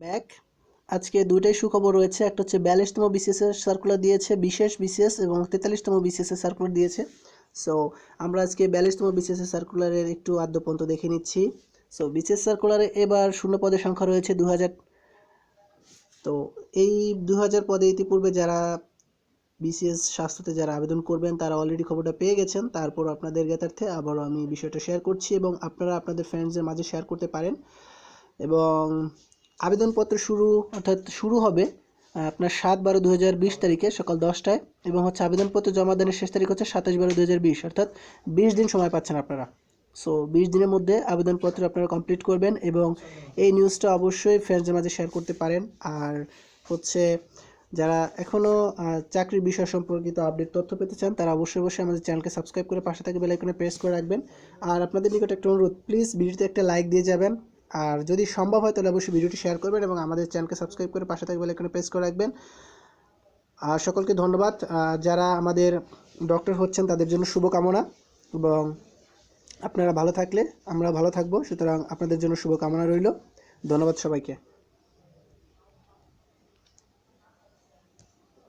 Back আজকে দুইটাই সুখবর রয়েছে। একটা হচ্ছে বিয়াল্লিশতম বিসিএস এর সার্কুলার দিয়েছে, বিশেষ বিসিএস এবং তেতাল্লিশতম বিসিএস এর সার্কুলার দিয়েছে। সো আমরা আজকে বিয়াল্লিশতম বিসিএস এর সার্কুলারের একটু আদ্যপন্ত দেখে নিচ্ছি। সো বিসিএস সার্কুলারে এবার শূন্য পদের সংখ্যা রয়েছে দু হাজার তো, এই দু হাজার পদে ইতিপূর্বে যারা বিসিএস স্বাস্থ্যতে যারা আবেদন করবেন, তারা অলরেডি খবরটা পেয়ে গেছেন। তারপর আপনাদের জ্ঞাতার্থে আবারও আমি বিষয়টা শেয়ার করছি এবং আপনারা আপনাদের ফ্রেন্ডসদের মাঝে শেয়ার করতে পারেন। এবং আবেদনপত্র শুরু, অর্থাৎ শুরু হবে আপনার সাত বারো দু হাজার বিশ তারিখে সকাল দশটায় এবং হচ্ছে আবেদনপত্র জমা দানের শেষ তারিখ হচ্ছে সাতাশ বারো দু হাজার বিশ, অর্থাৎ বিশ দিন সময় পাচ্ছেন আপনারা। সো বিশ দিনের মধ্যে আবেদনপত্র আপনারা কমপ্লিট করবেন এবং এই নিউজটা অবশ্যই ফ্রেন্ডসের মাঝে শেয়ার করতে পারেন। আর হচ্ছে যারা এখনও চাকরির বিষয় সম্পর্কিত আপডেট তথ্য পেতে চান, তারা অবশ্যই অবশ্যই আমাদের চ্যানেলকে সাবস্ক্রাইব করে পাশে থাকা বেলাইকনে প্রেস করে রাখবেন। আর আপনাদের নিকট একটা অনুরোধ প্লিজ ভিডিওতে একটা লাইক দিয়ে যাবেন। আর যদি সম্ভব হয় তাহলে অবশ্যই ভিডিওটি শেয়ার করবেন এবং আমাদের চ্যানেলকে সাবস্ক্রাইব করে পাশে থাকবে এখানে প্রেস করে রাখবেন। আর সকলকে ধন্যবাদ। যারা আমাদের ডক্টর হচ্ছেন তাদের জন্য শুভকামনা এবং আপনারা ভালো থাকলে আমরা ভালো থাকব। সুতরাং আপনাদের জন্য শুভকামনা রইল। ধন্যবাদ সবাইকে।